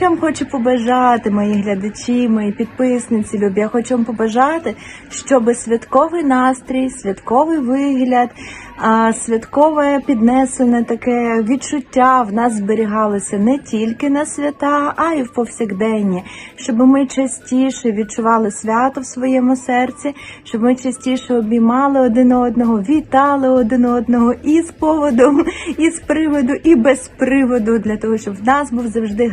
Я вам хочу побажати, мої глядачі, мої підписниці, любі. Я хочу вам побажати, щоб святковий настрій, святковий вигляд, святкове піднесене таке відчуття в нас зберігалося не тільки на свята, а й в повсякденні, щоб ми частіше відчували свято в своєму серці, щоб ми частіше обіймали один одного, вітали один одного і з поводом, і з приводу, і без приводу, для того, щоб в нас був завжди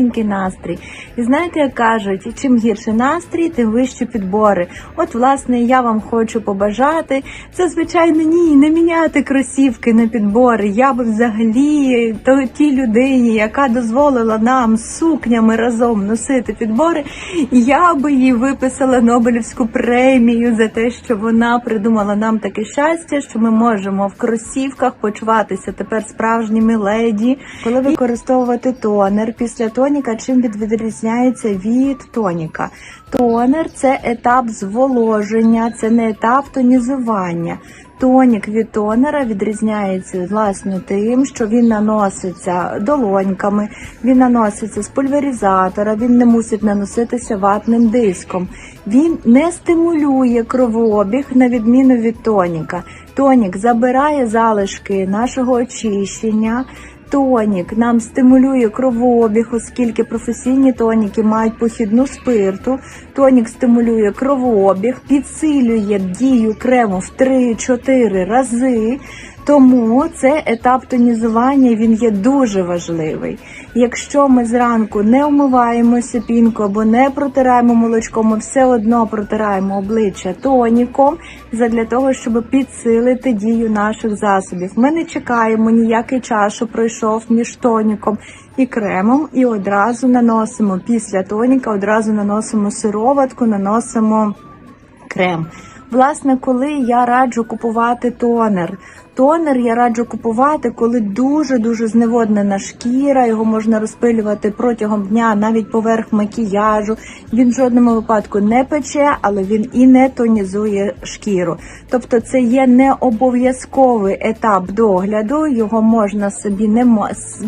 гарнесенький настрій. І знаєте, як кажуть, чим гірше настрій, тим вищі підбори. От, власне, я вам хочу побажати. Це, звичайно, ні, не міняти кросівки на підбори. Я би взагалі то тій людині, яка дозволила нам сукнями разом носити підбори, я би їй виписала Нобелівську премію за те, що вона придумала нам таке щастя, що ми можемо в кросівках почуватися тепер справжніми леді, коли використовувати тонер після тоніка, чим відрізняється від тоніка. Тонер це етап зволоження, це не етап тонізування. Тонік від тонера відрізняється власне тим, що він наноситься долоньками, він наноситься з пульверизатора, він не мусить наноситися ватним диском. Він не стимулює кровообіг на відміну від тоніка. Тонік забирає залишки нашого очищення. Тонік нам стимулює кровообіг, оскільки професійні тоніки мають похідну спирту. Тонік стимулює кровообіг, підсилює дію крему в 3-4 рази. Тому це етап тонізування він є дуже важливий. Якщо ми зранку не вмиваємося пінку або не протираємо молочком, ми все одно протираємо обличчя тоніком задля того, щоб підсилити дію наших засобів. Ми не чекаємо ніякий час, що пройшов між тоніком і кремом, і одразу наносимо після тоніка, одразу наносимо сироватку, наносимо крем. Власне, коли я раджу купувати тонер. Тонер я раджу купувати, коли дуже-дуже зневоднена шкіра, його можна розпилювати протягом дня, навіть поверх макіяжу. Він в жодному випадку не пече, але він і не тонізує шкіру. Тобто це є не обов'язковий етап догляду, його можна собі не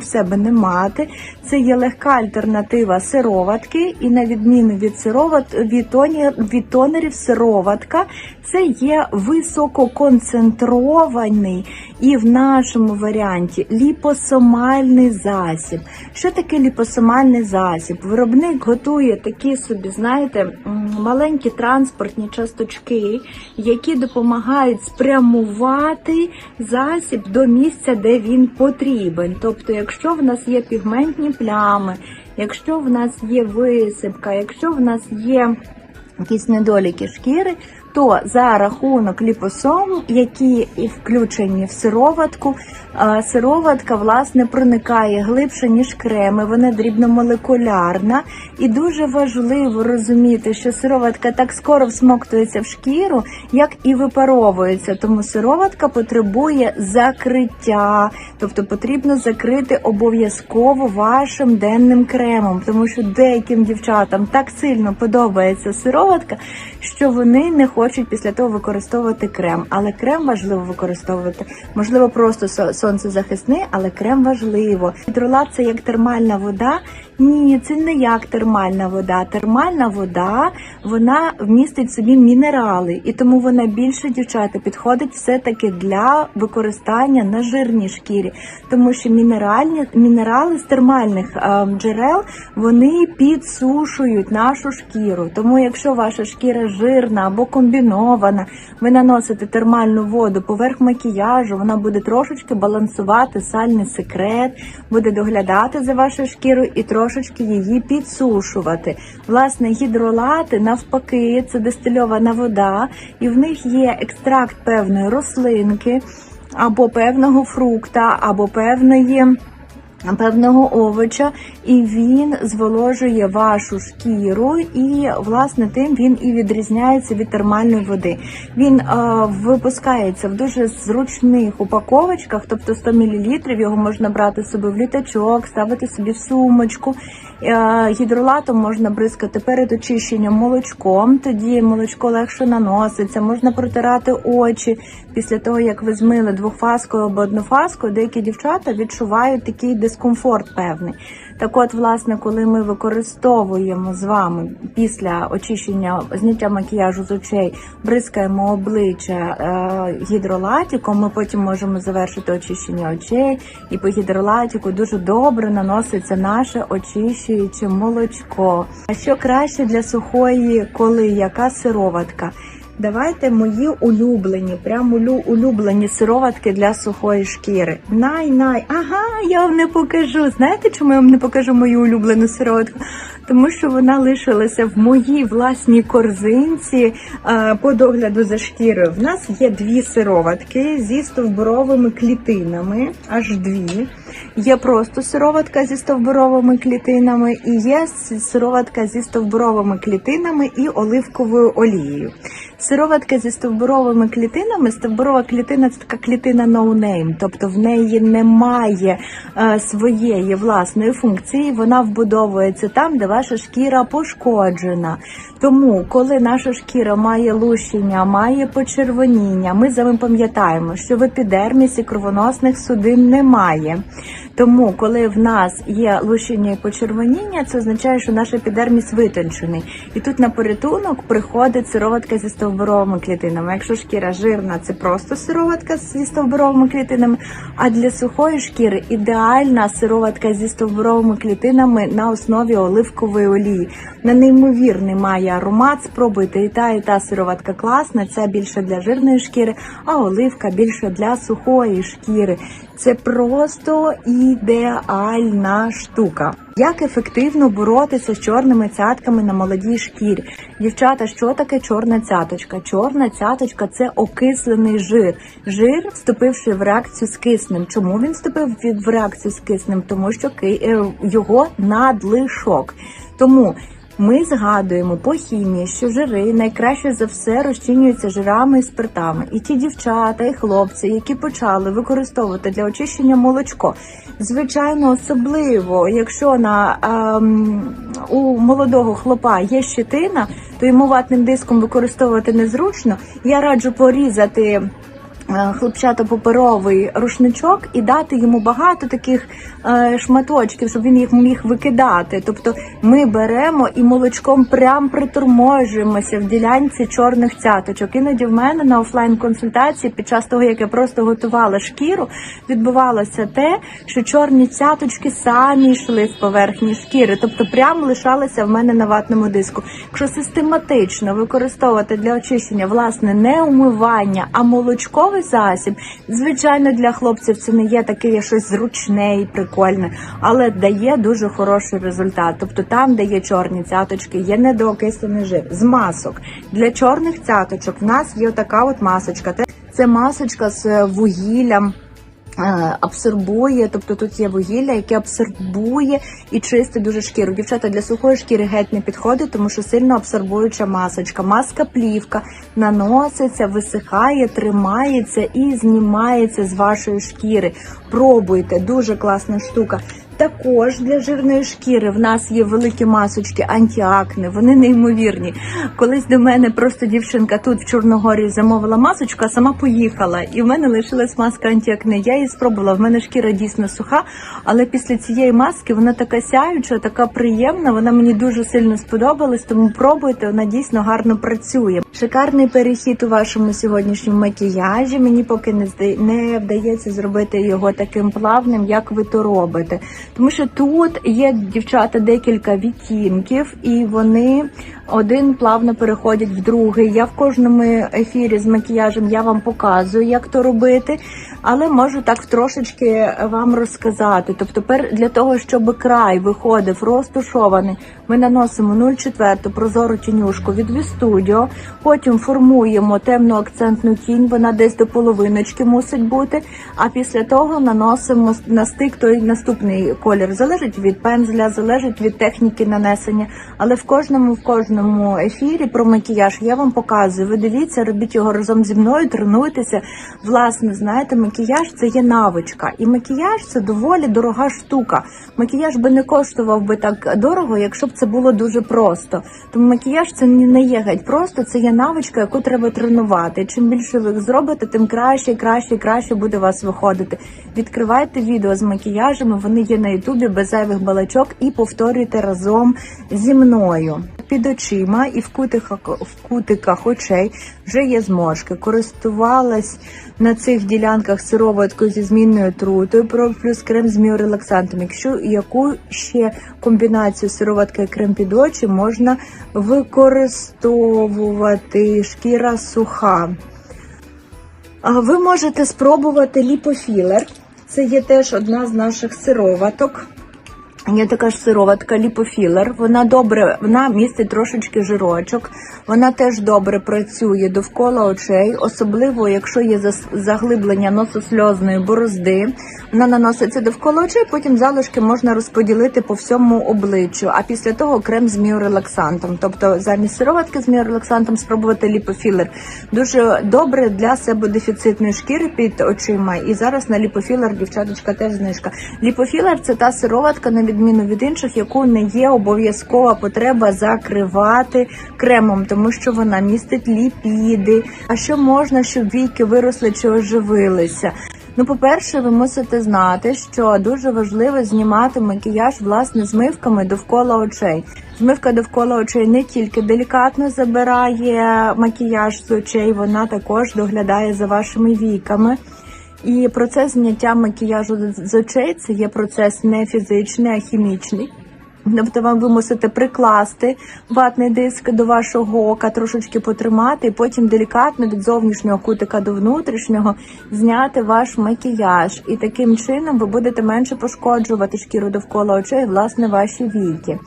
в себе не мати. Це є легка альтернатива сироватки, і на відміну від сироват від, тоні, від тонерів, сироватка це є висококонцентрований і в нашому варіанті ліпосомальний засіб. Що таке ліпосомальний засіб? Виробник готує такі собі, знаєте, маленькі транспортні часточки, які допомагають спрямувати засіб до місця, де він потрібен. Тобто, якщо в нас є пігментні плями, якщо в нас є висипка, якщо в нас є якісь недоліки шкіри, то за рахунок ліпосом, які включені в сироватку, сироватка власне проникає глибше ніж креми, вона дрібномолекулярна, і дуже важливо розуміти, що сироватка так скоро всмоктується в шкіру, як і випаровується. Тому сироватка потребує закриття, тобто потрібно закрити обов'язково вашим денним кремом, тому що деяким дівчатам так сильно подобається сироватка, що вони не хочуть після того використовувати крем. Але крем важливо використовувати. Можливо, просто со- сонцезахисний, але крем важливо. Гідролат це як термальна вода. Ні, це не як термальна вода. Термальна вода вона вмістить в собі мінерали, і тому вона більше дівчата підходить все-таки для використання на жирній шкірі, тому що мінеральні мінерали з термальних е, джерел вони підсушують нашу шкіру. Тому, якщо ваша шкіра жирна або комбінована, ви наносите термальну воду поверх макіяжу, вона буде трошечки балансувати сальний секрет, буде доглядати за вашою шкірою і трошечки її підсушувати. Власне, гідролати навпаки, це дистильована вода, і в них є екстракт певної рослинки або певного фрукта, або певної певного овоча, і він зволожує вашу шкіру, і власне тим він і відрізняється від термальної води. Він е, випускається в дуже зручних упаковочках, тобто 100 мл, його можна брати собі в літачок, ставити собі в сумочку. Е, гідролатом можна бризкати перед очищенням молочком, тоді молочко легше наноситься, можна протирати очі після того, як ви змили двофаскою або однофаскою, деякі дівчата відчувають такий дискомфорт певний. Так от, власне, коли ми використовуємо з вами після очищення зняття макіяжу з очей, бризкаємо обличчя е, гідролатіком, ми потім можемо завершити очищення очей, і по гідролатіку дуже добре наноситься наше очищуюче молочко. А що краще для сухої коли? Яка сироватка? Давайте мої улюблені, прям улюблені сироватки для сухої шкіри. Най-най. Ага, я вам не покажу. Знаєте, чому я вам не покажу мою улюблену сироватку? Тому що вона лишилася в моїй власній корзинці е, по догляду за шкірою. В нас є дві сироватки зі стовбуровими клітинами, аж дві. Є просто сироватка зі стовбуровими клітинами, і є сироватка зі стовбуровими клітинами і оливковою олією. Сироватка зі стовбуровими клітинами. Стовбурова клітина це така клітина no тобто в неї немає е, своєї власної функції. Вона вбудовується там, де ваша шкіра пошкоджена. Тому, коли наша шкіра має лущення, має почервоніння, ми за вами пам'ятаємо, що в епідермісі кровоносних судин немає. Тому, коли в нас є лущення і почервоніння, це означає, що наш епідерміс витончений. І тут на порятунок приходить сироватка зі стовбуровими клітинами. Якщо шкіра жирна, це просто сироватка зі стовбуровими клітинами. А для сухої шкіри ідеальна сироватка зі стовбуровими клітинами на основі оливкової олії. На неймовірний має аромат. Спробуйте і та, і та сироватка класна. Це більше для жирної шкіри, а оливка більше для сухої шкіри. Це просто ідеальна штука. Як ефективно боротися з чорними цятками на молодій шкірі? Дівчата, що таке чорна цяточка? Чорна цяточка це окислений жир. Жир, вступивши в реакцію з киснем. Чому він вступив в- реакцію з киснем? Тому що е, його надлишок. Тому ми згадуємо по хімії, що жири найкраще за все розчинюються жирами і спиртами. І ті дівчата і хлопці, які почали використовувати для очищення молочко, звичайно, особливо, якщо на ем, у молодого хлопа є щетина, то йому ватним диском використовувати незручно. Я раджу порізати. Е, Хлопчато-паперовий рушничок і дати йому багато таких е, шматочків, щоб він їх міг викидати. Тобто ми беремо і молочком прям приторможуємося в ділянці чорних цяточок. Іноді в мене на офлайн консультації під час того, як я просто готувала шкіру, відбувалося те, що чорні цяточки самі йшли з поверхні шкіри, тобто прям лишалися в мене на ватному диску. Якщо систематично використовувати для очищення власне не умивання, а молочковий засіб, звичайно, для хлопців це не є таке щось зручне і прикольне, але дає дуже хороший результат. Тобто там, де є чорні цяточки, є недоокислений жир з масок. Для чорних цяточок в нас є така от масочка. Це- масочка з е, вугіллям. Е, Абсорбує, тобто тут є вугілля, яке абсорбує і чистить дуже шкіру. Дівчата для сухої шкіри геть не підходить, тому що сильно абсорбуюча масочка. Маска плівка наноситься, висихає, тримається і знімається з вашої шкіри. Пробуйте, дуже класна штука. Також для жирної шкіри в нас є великі масочки антіакне, вони неймовірні. Колись до мене просто дівчинка тут в Чорногорії замовила масочку, а сама поїхала. І в мене лишилась маска антіакне. Я її спробувала. В мене шкіра дійсно суха, але після цієї маски вона така сяюча, така приємна. Вона мені дуже сильно сподобалась, тому пробуйте, вона дійсно гарно працює. Шикарний перехід у вашому сьогоднішньому макіяжі. Мені поки не не вдається зробити його таким плавним, як ви то робите. Тому що тут є дівчата декілька відтінків, і вони один плавно переходять в другий. Я в кожному ефірі з макіяжем я вам показую, як то робити, але можу так трошечки вам розказати. Тобто, для того, щоб край виходив розтушований, ми наносимо 0,4 прозору тінюшку від Studio, потім формуємо темну акцентну тінь, вона десь до половиночки мусить бути. А після того наносимо на стик той наступний колір. Залежить від пензля, залежить від техніки нанесення, але в кожному в кожному наступному ефірі про макіяж. Я вам показую. Ви дивіться, робіть його разом зі мною, тренуйтеся. Власне, знаєте, макіяж це є навичка, і макіяж це доволі дорога штука. Макіяж би не коштував би так дорого, якщо б це було дуже просто. Тому макіяж це не є геть просто, це є навичка, яку треба тренувати. Чим більше ви їх зробите, тим краще, краще, краще буде у вас виходити. Відкривайте відео з макіяжами, вони є на Ютубі без зайвих балачок і повторюйте разом зі мною. Під очима і в кутиках, в кутиках очей вже є зморшки. Користувалась на цих ділянках сироваткою зі змінною трутою, про плюс крем з міорелаксантом. Якщо яку ще комбінацію сироватки і крем під очі можна використовувати шкіра суха. Ви можете спробувати ліпофілер. Це є теж одна з наших сироваток. Є така ж сироватка ліпофілер. Вона добре, вона містить трошечки жирочок. Вона теж добре працює довкола очей, особливо якщо є заглиблення нососльозної борозди. Вона наноситься довкола очей, потім залишки можна розподілити по всьому обличчю. А після того крем з міорелаксантом. Тобто замість сироватки з міорелаксантом спробувати ліпофілер. Дуже добре для себе дефіцитної шкіри під очима. І зараз на ліпофілер, дівчаточка, теж знижка. Ліпофілер це та сироватка, на відміну від інших, яку не є обов'язкова потреба закривати кремом, тому що вона містить ліпіди. А що можна, щоб війки виросли чи оживилися? Ну, по-перше, ви мусите знати, що дуже важливо знімати макіяж власне змивками довкола очей. Змивка довкола очей не тільки делікатно забирає макіяж з очей, вона також доглядає за вашими віками. І процес зняття макіяжу з- очей це є процес не фізичний, а хімічний. Тобто вам ви мусите прикласти ватний диск до вашого ока, трошечки потримати, і потім делікатно від зовнішнього кутика до внутрішнього зняти ваш макіяж. І таким чином ви будете менше пошкоджувати шкіру довкола очей, власне, ваші віки.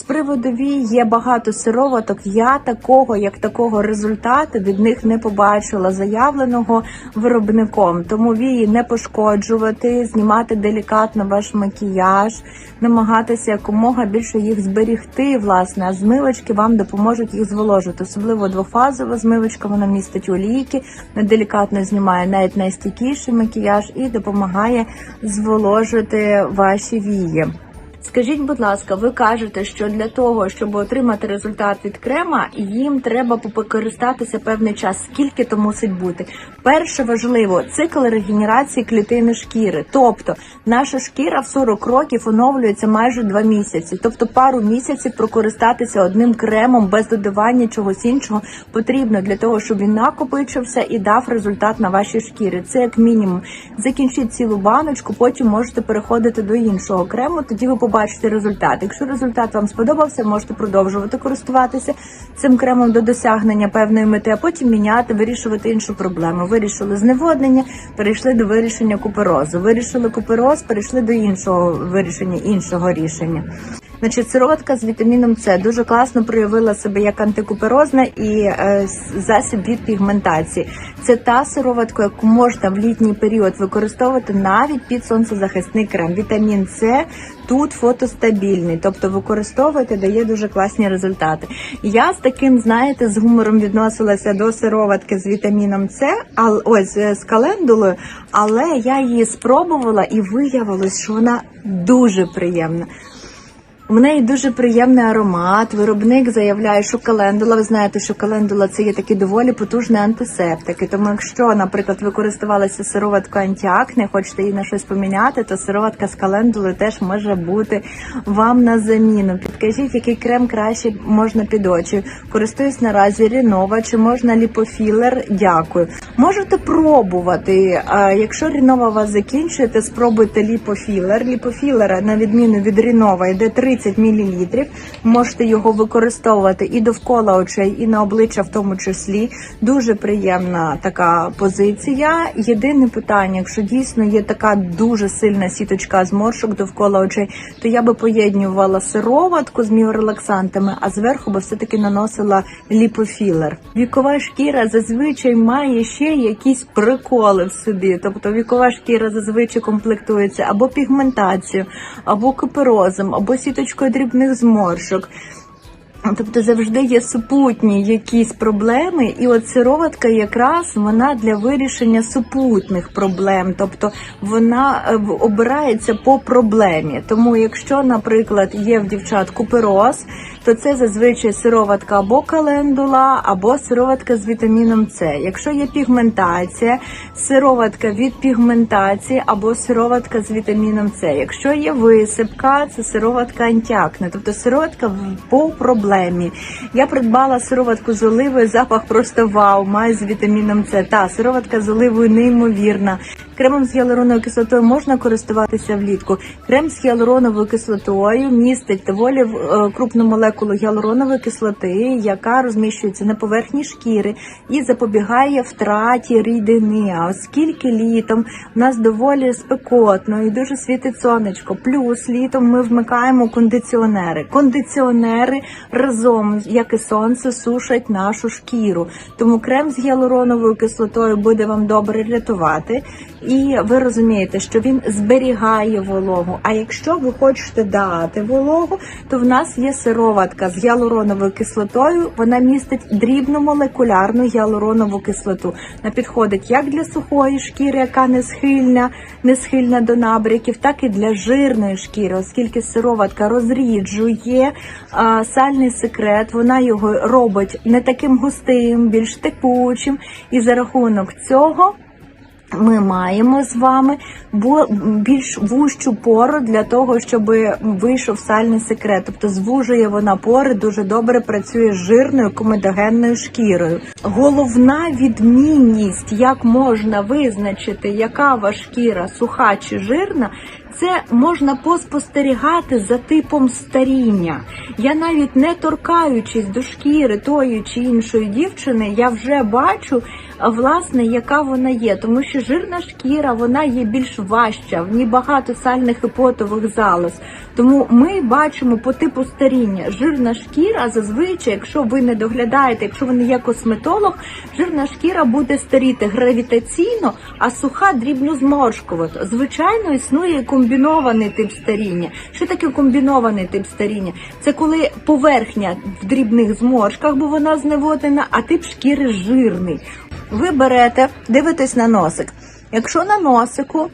З приводу вій є багато сироваток. Я такого, як такого результату від них не побачила заявленого виробником. Тому вії не пошкоджувати, знімати делікатно ваш макіяж, намагатися якомога більше їх зберігти. Власне, а змивочки вам допоможуть їх зволожити. Особливо двофазова змивочка, вона містить олійки, делікатно знімає навіть найстійкіший макіяж і допомагає зволожити ваші вії. Скажіть, будь ласка, ви кажете, що для того, щоб отримати результат від крема, їм треба покористатися певний час. Скільки то мусить бути? Перше важливо цикл регенерації клітини шкіри. Тобто наша шкіра в 40 років оновлюється майже 2 місяці. Тобто пару місяців прокористатися одним кремом без додавання чогось іншого потрібно для того, щоб він накопичився і дав результат на вашій шкірі. Це як мінімум. Закінчіть цілу баночку, потім можете переходити до іншого крему. Тоді ви побачите результат. Якщо результат вам сподобався, можете продовжувати користуватися цим кремом до досягнення певної мети, а потім міняти, вирішувати іншу проблему. Вирішили зневоднення, перейшли до вирішення куперозу. Вирішили купероз, перейшли до іншого вирішення іншого рішення. Значить, сироватка з вітаміном С дуже класно проявила себе як антикуперозна і е, засіб від пігментації. Це та сироватка, яку можна в літній період використовувати навіть під сонцезахисний крем. Вітамін С тут фотостабільний, тобто використовуєте, дає дуже класні результати. Я з таким, знаєте, з гумором відносилася до сироватки з вітаміном С, а ось з календулою, але я її спробувала і виявилось, що вона дуже приємна. У неї дуже приємний аромат. Виробник заявляє, що календула. Ви знаєте, що календула це є такий доволі потужний антисептик. І тому, якщо, наприклад, ви користувалися сироваткою антіакне, хочете її на щось поміняти, то сироватка з календулою теж може бути вам на заміну. Підкажіть, який крем краще можна під очі. Користуюсь наразі Рінова, чи можна ліпофілер? Дякую. Можете пробувати. Якщо Рінова вас закінчуєте, спробуйте ліпофілер. Ліпофілера, на відміну від Рінова, йде 30 мл. Можете його використовувати і довкола очей, і на обличчя в тому числі. Дуже приємна така позиція. Єдине питання, якщо дійсно є така дуже сильна сіточка зморшок довкола очей, то я би поєднювала сироватку з міорелаксантами, а зверху би все-таки наносила ліпофілер. Вікова шкіра зазвичай має ще якісь приколи в собі. Тобто вікова шкіра зазвичай комплектується або пігментацією, або куперозом, або сіточкою дрібних зморшок. Тобто завжди є супутні якісь проблеми, і от сироватка якраз вона для вирішення супутних проблем, тобто вона е, обирається по проблемі. Тому, якщо, наприклад, є в дівчат купероз, то це зазвичай сироватка або календула, або сироватка з вітаміном С. Якщо є пігментація, сироватка від пігментації або сироватка з вітаміном С. Якщо є висипка, це сироватка антіакне, тобто сироватка по проблемі. Я придбала сироватку з оливою, запах просто вау, має з вітаміном С. Та сироватка з оливою неймовірна. Кремом з гіалуроновою кислотою можна користуватися влітку. Крем з гіалуроновою кислотою містить доволі е, крупну молекулу гіалуронової кислоти, яка розміщується на поверхні шкіри і запобігає втраті рідини. А оскільки літом в нас доволі спекотно і дуже світить сонечко, плюс літом ми вмикаємо кондиціонери. Кондиціонери разом, як і сонце, сушать нашу шкіру. Тому крем з гіалуроновою кислотою буде вам добре рятувати. І ви розумієте, що він зберігає вологу. А якщо ви хочете дати вологу, то в нас є сироватка з гіалуроновою кислотою. Вона містить дрібну молекулярну гіалуронову кислоту. Вона підходить як для сухої шкіри, яка не схильна, не схильна до набряків, так і для жирної шкіри, оскільки сироватка розріджує а, сальний секрет, вона його робить не таким густим, більш текучим, і за рахунок цього. Ми маємо з вами більш вущу пору для того, щоб вийшов сальний секрет. Тобто звужує вона пори, дуже добре працює з жирною комедогенною шкірою. Головна відмінність, як можна визначити, яка ваша шкіра суха чи жирна. Це можна поспостерігати за типом старіння. Я навіть не торкаючись до шкіри тої чи іншої дівчини, я вже бачу власне, яка вона є, тому що жирна шкіра вона є більш важча, в ній багато сальних і потових залоз. Тому ми бачимо по типу старіння. Жирна шкіра зазвичай, якщо ви не доглядаєте, якщо ви не є косметолог, жирна шкіра буде старіти гравітаційно, а суха дрібно зморшкувато. Звичайно, існує і комбінований тип старіння. Що таке комбінований тип старіння? Це коли поверхня в дрібних зморшках, бо вона зневоднена, а тип шкіри жирний. Ви берете, дивитесь на носик. Якщо на носику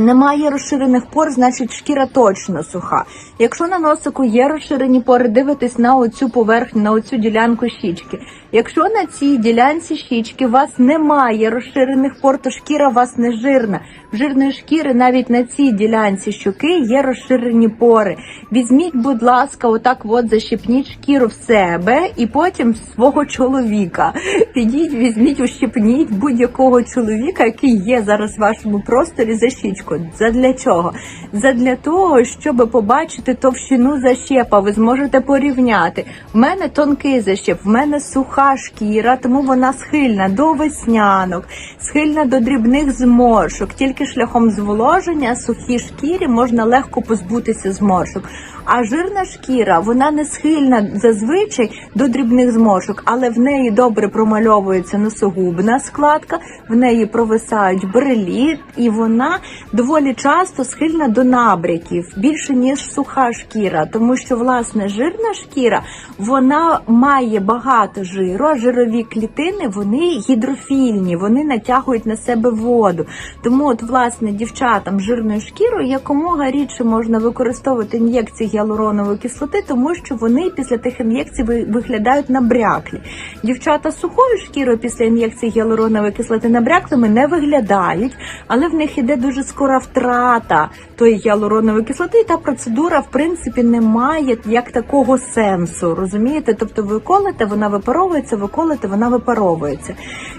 немає розширених пор, значить шкіра точно суха. Якщо на носику є розширені пори, дивитесь на оцю поверхню, на оцю ділянку щічки. Якщо на цій ділянці щічки у вас немає розширених пор, то шкіра у вас не жирна. В жирної шкіри навіть на цій ділянці щоки є розширені пори. Візьміть, будь ласка, отак от защипніть шкіру в себе і потім свого чоловіка. Підіть, візьміть, ущипніть будь-якого чоловіка, який є зараз в вашому просторі за щічку. Задля чого? Задля того, щоб побачити товщину защепа, ви зможете порівняти. В мене тонкий защеп, в мене суха шкіра, тому вона схильна до веснянок, схильна до дрібних зморшок. Тільки шляхом зволоження сухій шкірі можна легко позбутися зморшок. А жирна шкіра вона не схильна зазвичай до дрібних зморшок, але в неї добре промальовується носогубна складка, в неї провисають брелі, і вона доволі часто схильна до набряків більше ніж суха шкіра, тому що власне жирна шкіра вона має багато жиру, а жирові клітини вони гідрофільні, вони натягують на себе воду. Тому, от, власне, дівчатам жирною шкірою якомога рідше можна використовувати ін'єкції гіалуронової кислоти, тому що вони після тих ін'єкцій ви- виглядають набряклі. Дівчата сухою шкірою після ін'єкції гіалуронової кислоти набряклими не виглядають, але в них іде дуже скора втрата тої гіалуронової кислоти, і та процедура, в принципі, не має як такого сенсу. Розумієте? Тобто ви колите, вона випаровується, ви колите, вона випаровується.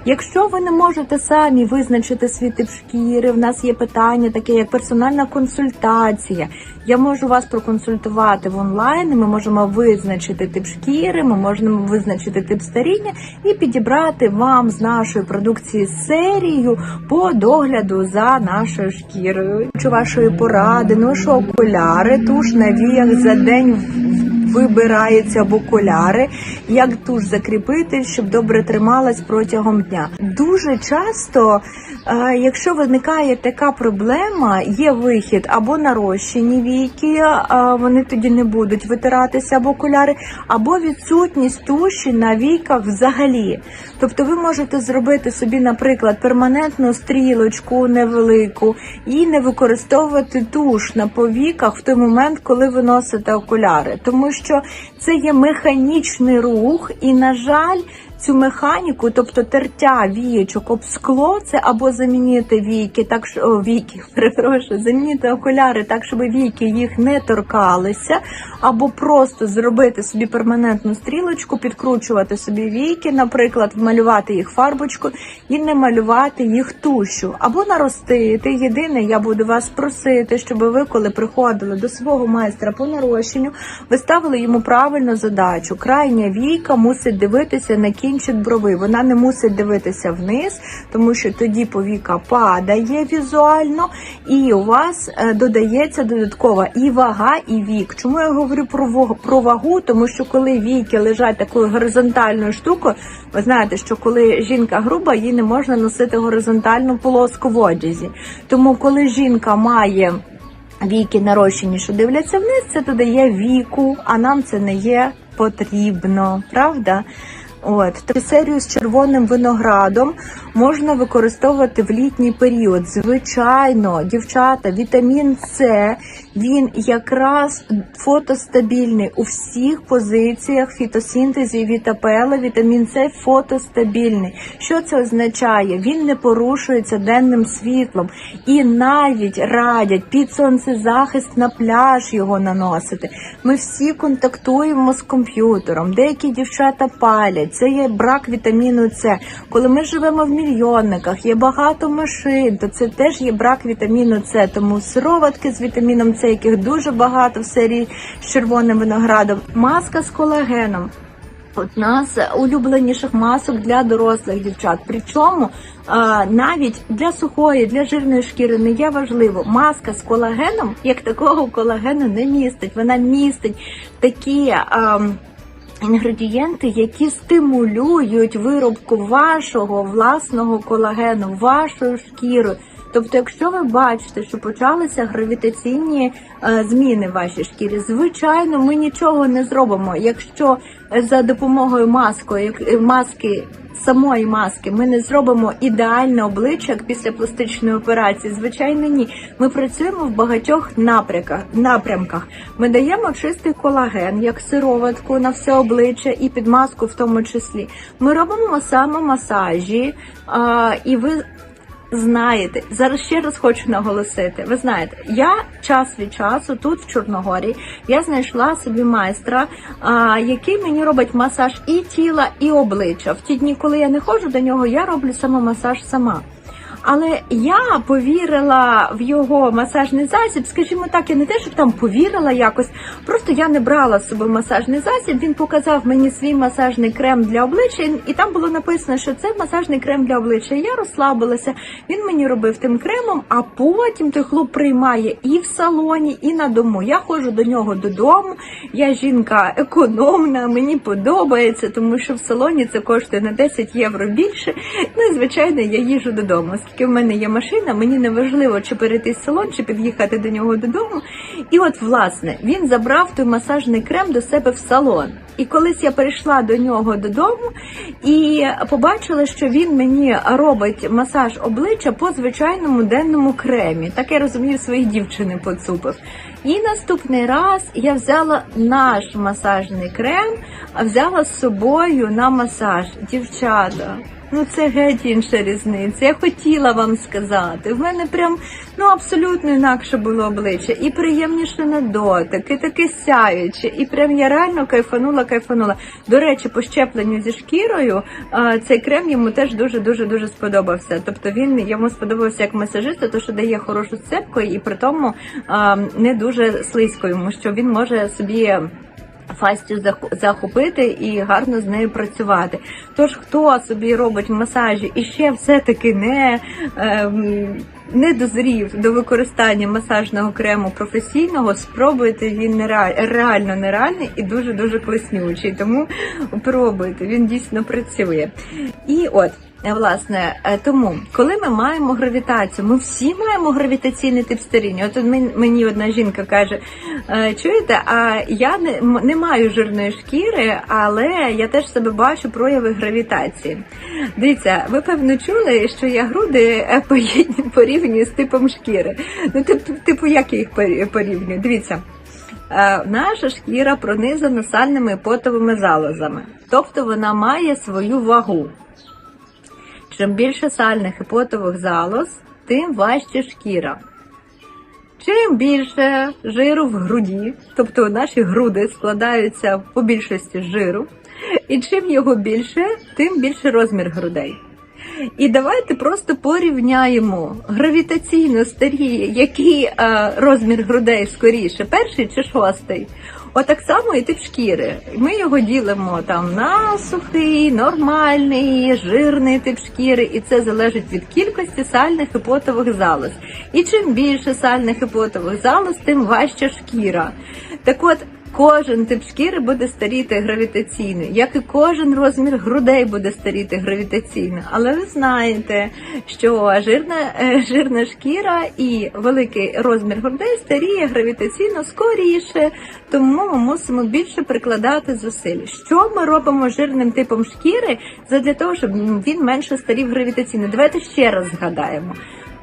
Якщо ви не можете самі визначити свій тип шкіри, в нас є питання таке, як персональна консультація. Я можу вас проконсультувати в онлайн. Ми можемо визначити тип шкіри, ми можемо визначити тип старіння і підібрати вам з нашої продукції серію по догляду за нашою шкірою. Хочу вашої поради, ношу окуляри, туш на віях за день в- окуляри, як туш закріпити, щоб добре трималась протягом дня. Дуже часто, е, якщо виникає така проблема, є вихід або нарощені віки, вони тоді не будуть витиратися об окуляри, або відсутність туші на віках взагалі. Тобто ви можете зробити собі, наприклад, перманентну стрілочку невелику і не використовувати туш на повіках в той момент, коли ви носите окуляри, тому що це є механічний рух, і, на жаль, цю механіку, тобто тертя вієчок об скло, це або замінити війки, так що віки, перепрошую, замінити окуляри так, щоб війки їх не торкалися, або просто зробити собі перманентну стрілочку, підкручувати собі війки, наприклад, вмалювати їх фарбочку і не малювати їх тушю, або наростити. Єдине, я буду вас просити, щоб ви, коли приходили до свого майстра по нарощенню, ви ставили йому правильну задачу. Крайня війка мусить дивитися на кінчик брови. Вона не мусить дивитися вниз, тому що тоді повіка падає візуально, і у вас е, додається додаткова і вага, і вік. Чому я говорю про ваг- про вагу? Тому що коли віки лежать такою горизонтальною штукою, ви знаєте, що коли жінка груба, їй не можна носити горизонтальну полоску в одязі. Тому коли жінка має віки нарощені, що дивляться вниз, це додає віку, а нам це не є потрібно, правда? От Таку серію з червоним виноградом можна використовувати в літній період. Звичайно, дівчата, вітамін С він якраз фотостабільний у всіх позиціях фітосинтезі вітапела. Вітамін С фотостабільний. Що це означає? Він не порушується денним світлом і навіть радять під сонцезахист на пляж його наносити. Ми всі контактуємо з комп'ютером. Деякі дівчата палять. Це є брак вітаміну С. Коли ми живемо в мільйонниках, є багато машин, то це теж є брак вітаміну С. Тому сироватки з вітаміном С, яких дуже багато в серії з червоним виноградом, маска з колагеном. Одна з улюбленіших масок для дорослих дівчат. Причому навіть для сухої, для жирної шкіри не є важливо. Маска з колагеном, як такого колагену не містить. Вона містить такі. Інгредієнти, які стимулюють виробку вашого власного колагену, вашою шкірою. Тобто, якщо ви бачите, що почалися гравітаційні е, зміни в вашій шкірі, звичайно, ми нічого не зробимо. Якщо за допомогою маскою, як е, маски самої маски, ми не зробимо ідеальне обличчя як після пластичної операції. Звичайно, ні. Ми працюємо в багатьох напрямках. Ми даємо чистий колаген, як сироватку на все обличчя і під маску в тому числі. Ми робимо саме масажі, і ви знаєте, зараз ще раз хочу наголосити. Ви знаєте, я час від часу тут в Чорногорі я знайшла собі майстра, а, який мені робить масаж і тіла, і обличчя. В ті дні, коли я не ходжу до нього, я роблю самомасаж сама. Але я повірила в його масажний засіб, скажімо так, я не те, щоб там повірила якось. Просто я не брала з собою масажний засіб. Він показав мені свій масажний крем для обличчя, і там було написано, що це масажний крем для обличчя. Я розслабилася. Він мені робив тим кремом, а потім той хлоп приймає і в салоні, і на дому. Я ходжу до нього додому. Я жінка економна, мені подобається, тому що в салоні це коштує на 10 євро більше. Ну і звичайно, я їжу додому. Оскільки в мене є машина, мені не важливо, чи перейти з салон, чи під'їхати до нього додому. І от, власне, він забрав той масажний крем до себе в салон. І колись я прийшла до нього додому і побачила, що він мені робить масаж обличчя по звичайному денному кремі. Так я розумію, своїй дівчини поцупив. І наступний раз я взяла наш масажний крем, а взяла з собою на масаж. Дівчата, ну це геть інша різниця. Я хотіла вам сказати. В мене прям ну абсолютно інакше було обличчя, і приємніше на дотик, і таке сяюче, і прям я реально кайфанула, кайфанула. До речі, по щепленню зі шкірою цей крем йому теж дуже дуже дуже сподобався. Тобто він йому сподобався як масажист, то що дає хорошу сцепку і при тому не дуже слизько, тому що він може собі. Фастю захопити і гарно з нею працювати. Тож хто собі робить масажі і ще все-таки не ем, не дозрів до використання масажного крему професійного, спробуйте він нереаль- реально нереальний і дуже дуже класнючий. Тому пробуйте, він дійсно працює. І от. Е, Власне, е, тому, коли ми маємо гравітацію, ми всі маємо гравітаційний тип старіння. От мені одна жінка каже: «Е, чуєте, а я не, не маю жирної шкіри, але я теж себе бачу прояви гравітації. Дивіться, ви певно чули, що я груди порівнюю з типом шкіри. Ну, типу, як я їх порівнюю? Дивіться. Наша шкіра пронизана сальними потовими залозами, тобто вона має свою вагу. Чим більше сальних і потових залоз, тим важче шкіра. Чим більше жиру в груді, тобто наші груди складаються по більшості жиру, і чим його більше, тим більше розмір грудей. І давайте просто порівняємо гравітаційно старі, який е, розмір грудей скоріше, перший чи шостий. Отак само і тип шкіри. Ми його ділимо там на сухий, нормальний, жирний тип шкіри, і це залежить від кількості сальних і потових залоз. І чим більше сальних і потових залоз, тим важча шкіра. Так от. Кожен тип шкіри буде старіти гравітаційно, як і кожен розмір грудей буде старіти гравітаційно. Але ви знаєте, що жирна, е, жирна шкіра і великий розмір грудей старіє гравітаційно скоріше, тому ми мусимо більше прикладати зусиль. Що ми робимо жирним типом шкіри для того, щоб він менше старів гравітаційно? Давайте ще раз згадаємо.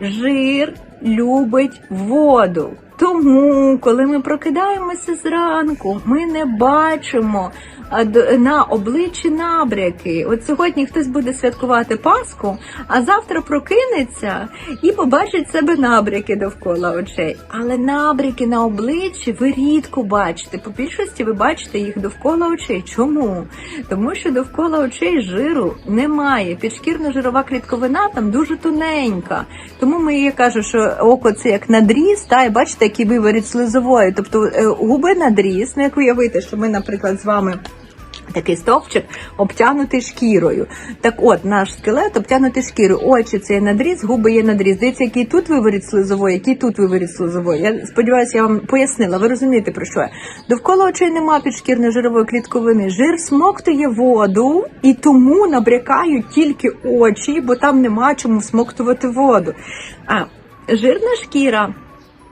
Жир любить воду. Тому, коли ми прокидаємося зранку, ми не бачимо на обличчі набряки. От сьогодні хтось буде святкувати Пасху, а завтра прокинеться і побачить себе набряки довкола очей. Але набряки на обличчі ви рідко бачите. По більшості ви бачите їх довкола очей. Чому? Тому що довкола очей жиру немає. Підшкірно-жирова клітковина там дуже тоненька. Тому ми я кажу, що око це як надріз, та і бачите, який виворіт слизової. Тобто е, губи надріз, ну як уявити, що ми, наприклад, з вами. Такий стовпчик обтянутий шкірою. Так от, наш скелет обтянутий шкірою. Очі це є надріз, губи є надріз. Дивіться, який тут виворіт слизової, який тут виворіт слизової. Я сподіваюся, я вам пояснила. Ви розумієте про що я? Довкола очей нема підшкірної жирової клітковини. Жир смоктує воду і тому набрякають тільки очі, бо там нема чому смоктувати воду. А жирна шкіра.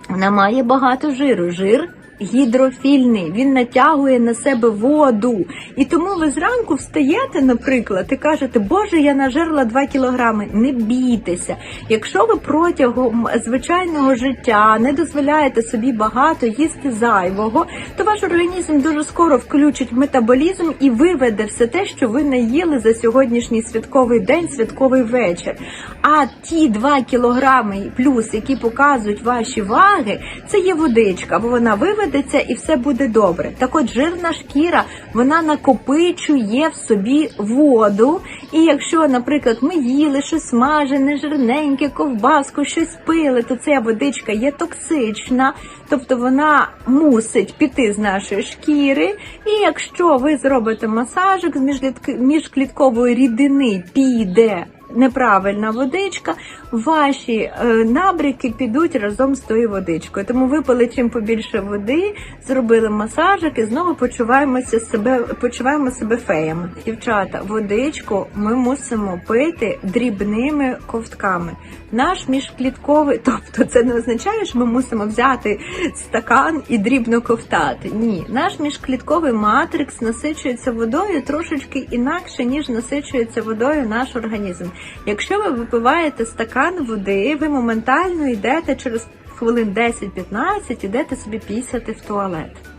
Вона має багато жиру. Жир гідрофільний, він натягує на себе воду. І тому ви зранку встаєте, наприклад, і кажете, Боже, я нажерла 2 кілограми. Не бійтеся. Якщо ви протягом звичайного життя не дозволяєте собі багато їсти зайвого, то ваш організм дуже скоро включить метаболізм і виведе все те, що ви наїли за сьогоднішній святковий день, святковий вечір. А ті 2 кілограми плюс, які показують ваші ваги, це є водичка, бо вона виведеться і все буде добре. Так от жирна шкіра вона накопичує в собі воду. І якщо, наприклад, ми їли щось смажене, жирненьке, ковбаску, щось пили, то ця водичка є токсична, тобто вона мусить піти з нашої шкіри. І якщо ви зробите масажик з міжкліткової рідини, піде неправильна водичка, ваші е, набряки підуть разом з тою водичкою. Тому випили чим побільше води, зробили масажик і знову почуваємося себе, почуваємо себе феями. Дівчата, водичку ми мусимо пити дрібними ковтками. Наш міжклітковий, тобто це не означає, що ми мусимо взяти стакан і дрібно ковтати. Ні, наш міжклітковий матрикс насичується водою трошечки інакше, ніж насичується водою наш організм. Якщо ви випиваєте стакан води, ви моментально йдете через хвилин 10-15, йдете собі пісяти в туалет.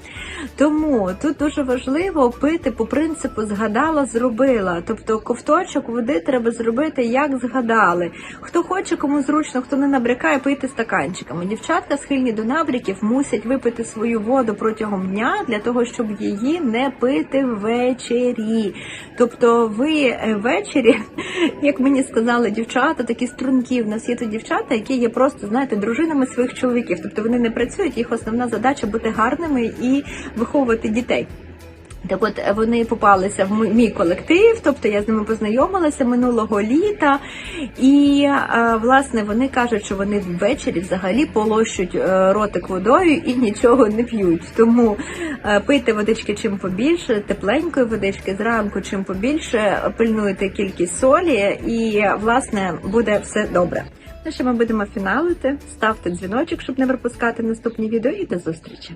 Тому тут дуже важливо пити по принципу згадала, зробила. Тобто ковточок води треба зробити, як згадали. Хто хоче, кому зручно, хто не набрякає, пити стаканчиками. Дівчатка схильні до набряків мусять випити свою воду протягом дня для того, щоб її не пити ввечері. Тобто, ви е, ввечері, як мені сказали дівчата, такі струнки. В нас є тут дівчата, які є просто, знаєте, дружинами своїх чоловіків. Тобто вони не працюють, їх основна задача бути гарними і виховувати дітей. Так от вони попалися в мій колектив, тобто я з ними познайомилася минулого літа, і е, власне вони кажуть, що вони ввечері взагалі полощуть е, ротик водою і нічого не п'ють. Тому е, пийте водички чим побільше, тепленької водички зранку, чим побільше, пильнуйте кількість солі, і власне буде все добре. Ну що ми будемо фіналити. Ставте дзвіночок, щоб не пропускати наступні відео, і до зустрічі.